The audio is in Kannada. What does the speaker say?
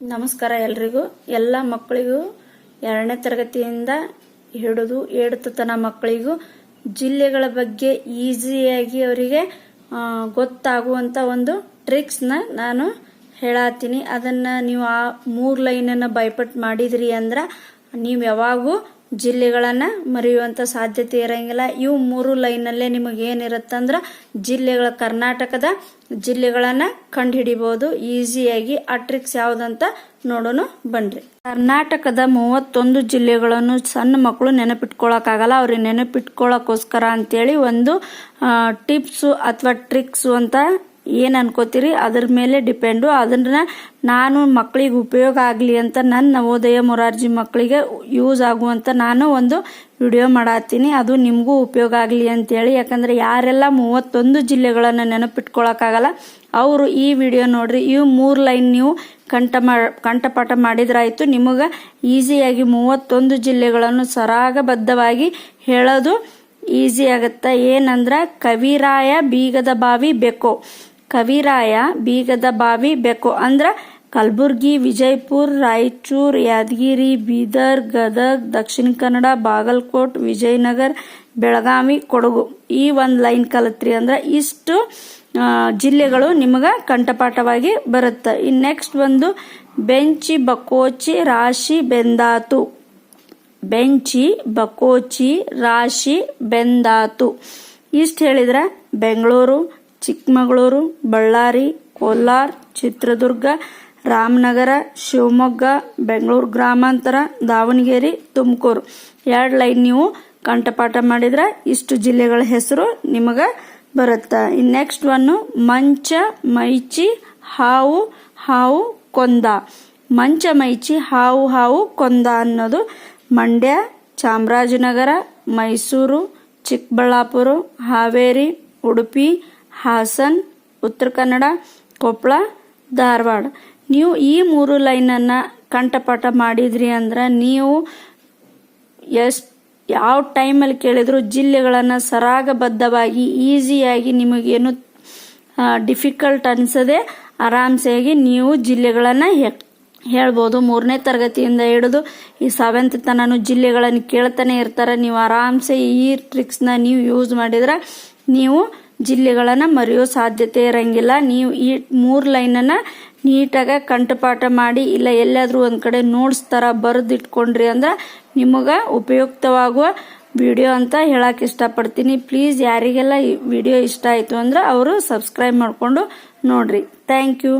ನಮಸ್ಕಾರ ಎಲ್ರಿಗೂ. ಎಲ್ಲ ಮಕ್ಕಳಿಗೂ ಎರಡನೇ ತರಗತಿಯಿಂದ ಹಿಡಿದು ಏಳುತ್ತನ ಮಕ್ಕಳಿಗೂ ಜಿಲ್ಲೆಗಳ ಬಗ್ಗೆ ಈಸಿಯಾಗಿ ಅವರಿಗೆ ಗೊತ್ತಾಗುವಂತ ಒಂದು ಟ್ರಿಕ್ಸ್ನ ನಾನು ಹೇಳತ್ತೀನಿ ಅದನ್ನ ನೀವು ಆ ಮೂರು ಲೈನನ್ನು ಬೈಪಟ್ ಮಾಡಿದ್ರಿ ಅಂದ್ರೆ, ನೀವು ಯಾವಾಗೂ ಜಿಲ್ಲೆಗಳನ್ನ ಮರೆಯುವಂತ ಸಾಧ್ಯತೆ ಇರಂಗಿಲ್ಲ. ಇವು ಮೂರು ಲೈನಲ್ಲೇ ನಿಮಗೆ ಏನಿರುತ್ತಂದ್ರ ಜಿಲ್ಲೆಗಳ ಕರ್ನಾಟಕದ ಜಿಲ್ಲೆಗಳನ್ನ ಕಂಡುಹಿಡಿಬಹುದು ಈಸಿಯಾಗಿ ಆ ಟ್ರಿಕ್ಸ್ ಯಾವ್ದಂತ ನೋಡೋಣ ಬನ್ರಿ. ಕರ್ನಾಟಕದ ಮೂವತ್ತೊಂದು ಜಿಲ್ಲೆಗಳನ್ನು ಸಣ್ಣ ಮಕ್ಕಳು ನೆನಪಿಟ್ಕೊಳಕ್ಕಾಗಲ್ಲ. ಅವ್ರಿಗೆ ನೆನಪಿಟ್ಕೊಳ್ಳೋಕ್ಕೋಸ್ಕರ ಅಂತೇಳಿ ಒಂದು ಟಿಪ್ಸು ಅಥವಾ ಟ್ರಿಕ್ಸು ಅಂತ ಏನ್ ಅನ್ಕೋತೀರಿ? ಅದ್ರ ಮೇಲೆ ಡಿಪೆಂಡು ಅದನ್ನ ನಾನು ಮಕ್ಕಳಿಗೆ ಉಪಯೋಗ ಆಗಲಿ ಅಂತ ನನ್ನ ನವೋದಯ ಮೊರಾರ್ಜಿ ಮಕ್ಕಳಿಗೆ ಯೂಸ್ ಆಗುವಂಥ ನಾನು ಒಂದು ವಿಡಿಯೋ ಮಾಡತ್ತೀನಿ. ಅದು ನಿಮಗೂ ಉಪಯೋಗ ಆಗಲಿ ಅಂತೇಳಿ. ಯಾಕಂದ್ರೆ ಯಾರೆಲ್ಲ ಮೂವತ್ತೊಂದು ಜಿಲ್ಲೆಗಳನ್ನು ನೆನಪಿಟ್ಕೊಳಕ್ಕಾಗಲ್ಲ, ಅವರು ಈ ವಿಡಿಯೋ ನೋಡ್ರಿ ಇವು ಮೂರು ಲೈನ್ ನೀವು ಕಂಠ ಮಾ, ಕಂಠಪಾಠ ಮಾಡಿದ್ರಾಯಿತು, ನಿಮಗೆ ಈಸಿಯಾಗಿ ಮೂವತ್ತೊಂದು ಜಿಲ್ಲೆಗಳನ್ನು ಸರಾಗಬದ್ಧವಾಗಿ ಹೇಳೋದು ಈಸಿ ಆಗುತ್ತೆ? ಏನಂದ್ರೆ ಕವಿರಾಯ ಬೀಗದ ಬಾವಿ ಬೆಕ್ಕೋ. ಕವಿರಾಯ ಬೀಗದ ಬಾವಿ ಬೆಕ್ಕು ಅಂದ್ರ ಕಲಬುರ್ಗಿ, ವಿಜಯಪುರ, ರಾಯಚೂರು, ಯಾದಗಿರಿ, ಬೀದರ್, ಗದಗ್, ದಕ್ಷಿಣ ಕನ್ನಡ, ಬಾಗಲಕೋಟ್, ವಿಜಯನಗರ, ಬೆಳಗಾವಿ, ಕೊಡಗು. ಈ ಒಂದು ಲೈನ್ ಕಲತ್ರಿ ಅಂದ್ರ ಇಷ್ಟು ಜಿಲ್ಲೆಗಳು ನಿಮಗೆ ಕಂಠಪಾಠವಾಗಿ ಬರುತ್ತೆ. ಇನ್ ನೆಕ್ಸ್ಟ್ ಬಂದು ಬೆಂಚಿ ಬಕೋಚಿ ರಾಶಿ, ಬೆಂದಾತು. ಬೆಂಚಿ ಬಕೋಚಿ ರಾಶಿ, ಬೆಂದಾತು. ಇಷ್ಟು ಹೇಳಿದ್ರೆ ಬೆಂಗಳೂರು ಚಿಕ್ಕಮಗಳೂರು, ಬಳ್ಳಾರಿ, ಕೋಲಾರ, ಚಿತ್ರದುರ್ಗ, ರಾಮನಗರ, ಶಿವಮೊಗ್ಗ, ಬೆಂಗಳೂರು ಗ್ರಾಮಾಂತರ, ದಾವಣಗೆರೆ, ತುಮಕೂರು. ಎರಡು ಲೈನ್ ನೀವು ಕಂಠಪಾಠ ಮಾಡಿದ್ರೆ ಇಷ್ಟು ಜಿಲ್ಲೆಗಳ ಹೆಸರು ನಿಮಗೆ ಬರುತ್ತೆ. ಇನ್ ನೆಕ್ಸ್ಟ್ ಒನ್ನು ಮಂಚ, ಮೈಚಿ, ಹಾವು ಹಾವು, ಕೊಂದ. ಮಂಚ, ಮೈಚಿ, ಹಾವು ಹಾವು, ಕೊಂದ ಅನ್ನೋದು ಮಂಡ್ಯ, ಚಾಮರಾಜನಗರ, ಮೈಸೂರು, ಚಿಕ್ಕಬಳ್ಳಾಪುರ, ಹಾವೇರಿ, ಉಡುಪಿ ಹಾಸನ್, ಉತ್ತರ ಕನ್ನಡ ಕೊಪ್ಪಳ ಧಾರವಾಡ. ನೀವು ಈ ಮೂರು ಲೈನನ್ನು ಕಂಠಪಾಠ ಮಾಡಿದ್ರಿ ಅಂದ್ರೆ ನೀವು ಎಷ್ಟು ಯಾವ ಟೈಮಲ್ಲಿ ಕೇಳಿದ್ರು ಜಿಲ್ಲೆಗಳನ್ನು ಸರಾಗಬದ್ಧವಾಗಿ, ಈಸಿಯಾಗಿ ನಿಮಗೇನು ಡಿಫಿಕಲ್ಟ್ ಅನಿಸದೆ ಆರಾಮ್ಸೆಯಾಗಿ ನೀವು ಜಿಲ್ಲೆಗಳನ್ನು ಹೇಳ್ಬೋದು. ಮೂರನೇ ತರಗತಿಯಿಂದ ಹಿಡಿದು ಈ ಸೆವೆಂತ್ ತನನು ಜಿಲ್ಲೆಗಳನ್ನು ಕೇಳ್ತಾನೆ ಇರ್ತಾರೆ. ನೀವು ಆರಾಮ್ಸೆ ಈ ಟ್ರಿಕ್ಸ್ನ ನೀವು ಯೂಸ್ ಮಾಡಿದ್ರೆ ನೀವು ಜಿಲ್ಲೆಗಳನ್ನು ಮರೆಯೋ ಸಾಧ್ಯತೆ ಇರಂಗಿಲ್ಲ. ನೀವು ಈ ಮೂರು ಲೈನನ್ನು ನೀಟಾಗಿ ಕಂಠಪಾಠ ಮಾಡಿ, ಇಲ್ಲ ಎಲ್ಲಾದ್ರೂ ಒಂದು ಕಡೆ ನೋಟ್ಸ್ ಥರ ಬರೆದು ಇಟ್ಕೊಂಡ್ರಿ ಅಂದ್ರೆ ನಿಮಗೆ ಉಪಯುಕ್ತವಾಗುವ ವಿಡಿಯೋ ಅಂತ ಹೇಳಕ್ ಇಷ್ಟಪಡ್ತೀನಿ. ಪ್ಲೀಸ್ ಯಾರಿಗೆಲ್ಲ ಈ ವಿಡಿಯೋ ಇಷ್ಟ ಆಯಿತು ಅಂದ್ರೆ ಅವರು ಸಬ್ಸ್ಕ್ರೈಬ್ ಮಾಡಿಕೊಂಡು ನೋಡ್ರಿ. Thank you